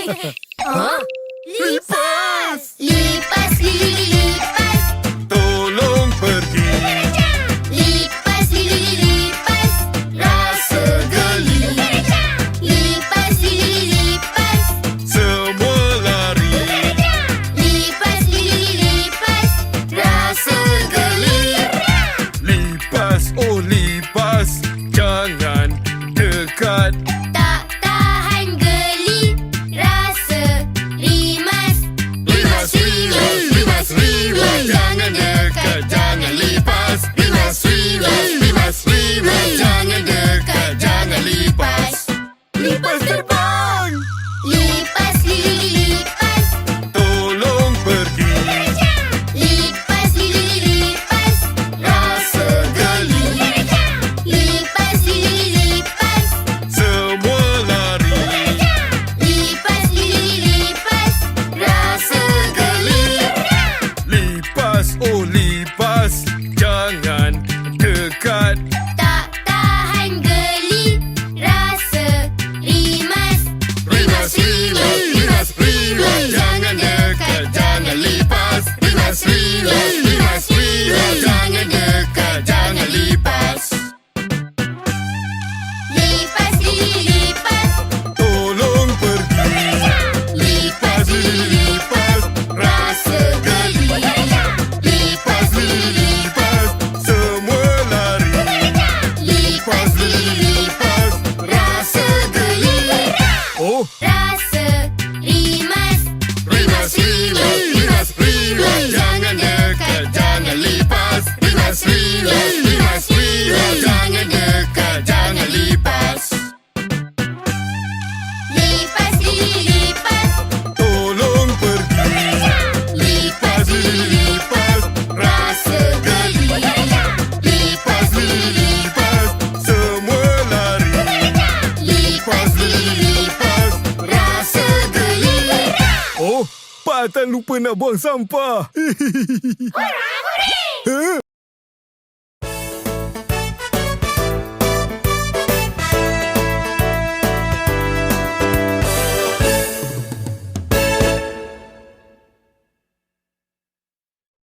Lipas! Lipas, Lili, lipas! Tolong pergi! Lipas, Lili, lipas! Rasa geli! Lipas, Lili, lipas! Semua lari! Lipas, Lili, lipas! Rasa geli! Lipas, oh lipas! Jangan dekat! Tak! good cut. Oh? Tan lupa nak buang sampah. Hurrah, hurrah! Huh?